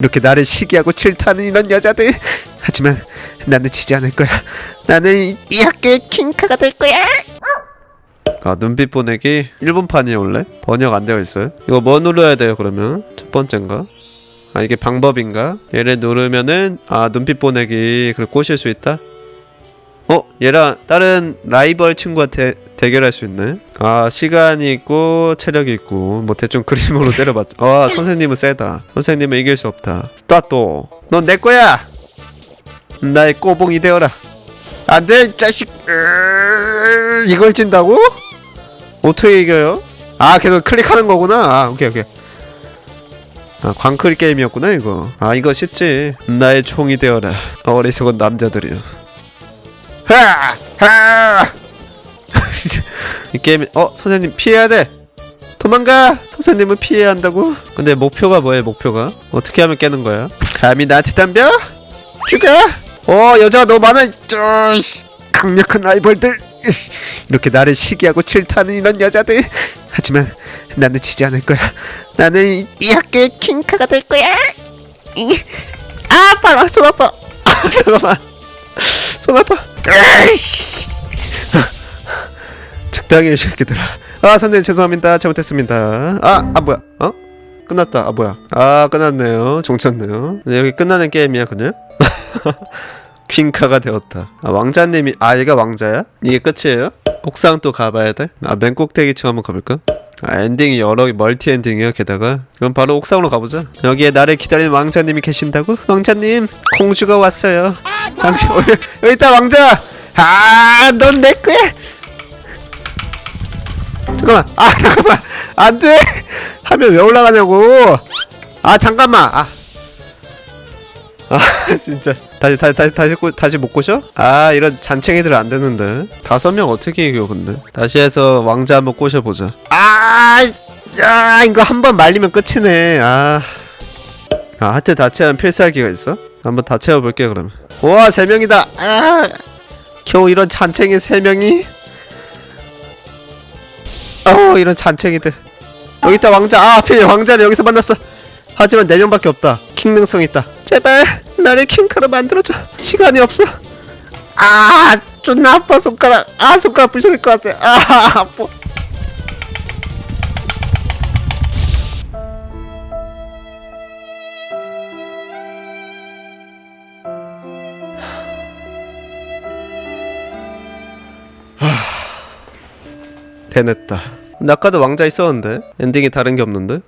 이렇게 나를 시기하고 질투하는 이런 여자들. 하지만 나는 지지 않을 거야. 나는 이, 이 학교의 킹카가 될 거야. 아 눈빛 보내기 1분판이 원래? 번역 안 되어 있어요? 이거 뭐 눌러야 돼요 그러면? 첫 번째인가? 아 이게 방법인가? 얘를 누르면은 아 눈빛 보내기. 그걸 꼬실 수 있다? 어 얘랑 다른 라이벌 친구한테 대결할 수 있네 아 시간이 있고 체력이 있고 뭐 대충 그림으로 때려봤죠 아 선생님은 세다. 선생님은 이길 수 없다. 스타트 넌내 거야! 나의 꼬봉이 되어라. 안돼 자식! 으, 이걸 진다고? 어떻게 이겨요? 아 계속 클릭하는 거구나. 아 오케이 오케이. 아 광클 게임이었구나 이거. 아 이거 쉽지. 나의 총이 되어라. 어리석은 남자들이여 하하 이 게임 어 선생님 피해야 돼. 도망가. 선생님은 피해야 한다고. 근데 목표가 뭐예요 목표가? 어떻게 하면 깨는 거야? 감히 나한테 덤벼? 죽어 어 여자가 너무 많아. 저, 씨, 강력한 라이벌들. 이렇게 나를 시기하고 질투하는 이런 여자들. 하지만 나는 지지 않을 거야. 나는 이, 이 학교의 킹카가 될 거야. 이- 아 아파라 손 아파. 아, 잠깐만 손 아파. 으이씨. 적당히 해, 이 새끼들아 아 선생님 죄송합니다. 잘못했습니다. 아, 아 뭐야? 어? 끝났다. 아 뭐야? 아 끝났네요. 종쳤네요. 네, 여기 끝나는 게임이야 그냥? 퀸카가 되었다. 아 왕자님이 아 얘가 왕자야? 이게 끝이에요? 옥상 또 가봐야 돼? 아맨 꼭대기층 한번 가볼까? 아 엔딩이 여러 개 멀티 엔딩이야 게다가. 그럼 바로 옥상으로 가보자. 여기에 나를 기다리는 왕자님이 계신다고? 왕자님 공주가 왔어요. 당신 여기, 있다 왕자! 아넌 내 거야 잠깐만. 아 잠깐만. 안돼. 하면 왜 올라가냐고. 아 잠깐만. 아. 아 진짜. 다시 다시 다시 다시 꼬, 다시 못 꼬셔? 아 이런 잔챙이들 안 되는데. 다섯 명 어떻게 이겨 근데? 다시 해서 왕자 한번 꼬셔 보자. 아야 이거 한 번 말리면 끝이네. 아. 아, 하트 다 채운 필살기가 있어? 한번 다 채워볼게 그러면. 우와 세 명이다. 아. 겨우 이런 잔챙이 세 명이 어 이런 잔챙이들. 여기 있다 왕자. 아 하필 왕자를 여기서 만났어. 하지만 네 명밖에 없다. 킹 능성 있다. 제발 나를 킹카로 만들어줘. 시간이 없어. 아 존나 아파 손가락. 아 손가락 부셔질 것 같아. 아 아파 해냈다 근데 아까도 왕자 있었는데 엔딩이 다른 게 없는데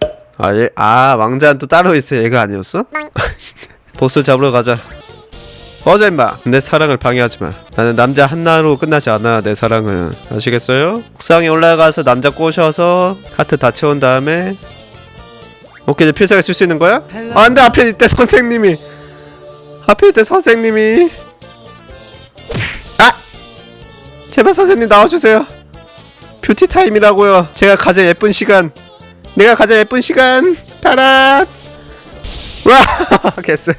아, 얘, 아, 왕자는 또 따로 있어. 얘가 아니었어? 진짜. 보스 잡으러 가자. 어자 임마. 내 사랑을 방해하지 마. 나는 남자 하나로 끝나지 않아. 내 사랑은. 아시겠어요? 옥상에 올라가서 남자 꼬셔서 하트 다 채운 다음에 오케이 이제 필살기 쓸 수 있는 거야? 아, 안돼 앞에 있대 선생님이. 앞에 있대 선생님이. 아! 제발 선생님 나와주세요. 뷰티 타임이라고요. 제가 가장 예쁜 시간. 내가 가장 예쁜 시간. 타라 와 개쎄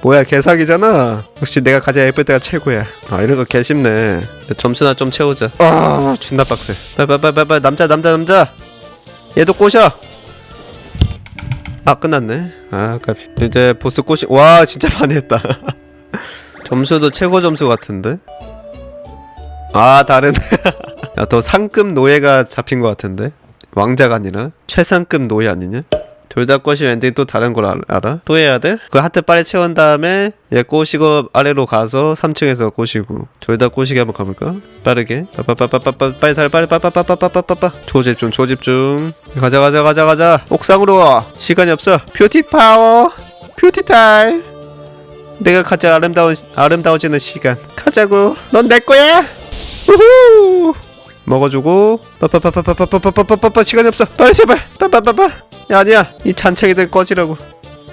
뭐야 개사기잖아. 역시 내가 가장 예쁠 때가 최고야. 아 이런 거 개쉽네. 점수나 좀 채우자. 아 존나 빡세. 빨빨빨빨빨 남자 남자 남자. 얘도 꼬셔. 아 끝났네. 아 까비. 이제 보스 꼬시 와 진짜 많이 했다. 점수도 최고 점수 같은데? 아 다른. 야 더 상급 노예가 잡힌 것 같은데? 왕자가 아니라? 최상급 노예 아니냐? 둘다 꼬시면 엔딩 또 다른 걸 알, 알아? 또 해야 돼? 그 하트 빨리 채운 다음에 얘 꼬시고 아래로 가서 3층에서 꼬시고 둘 다 꼬시게 한번 가볼까? 빠르게. 빠빠빠빠빠 빨리 달 빨리 빠빠빠빠빠빠빠. 조집중 조집중. 가자 가자 가자 가자. 옥상으로 와. 시간이 없어. 뷰티 파워. 뷰티 타임. 내가 가장 아름다운 아름다워지는 시간. 가자고. 넌 내 거야. 우후 먹어주고 빠빠빠빠빠빠빠빠빠빠 시간이 없어. 빨리 제발. 빠빠빠빠. 야 아니야. 이 잔챙이들 꺼지라고.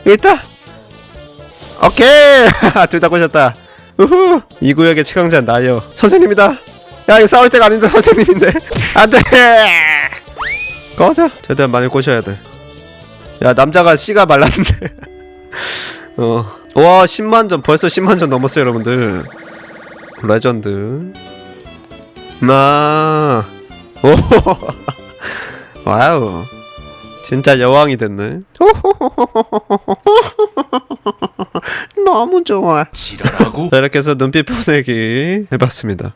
여기 있다. 오케이. 둘다 꼬셨다. 우후. 이 구역의 최강자 나요 선생님이다. 야 이거 싸울 때가 아닌데 선생님인데. 안돼. 꺼져. 최대한 많이 꼬셔야 돼야 남자가 씨가 말랐는데. 어와 10만 점. 벌써 10만 점 넘었어요 여러분들. 레전드 나. 오. 와우. 진짜 여왕이 됐네. 너무 좋아. 지랄하고? 자 이렇게 해서 눈빛 보내기 해봤습니다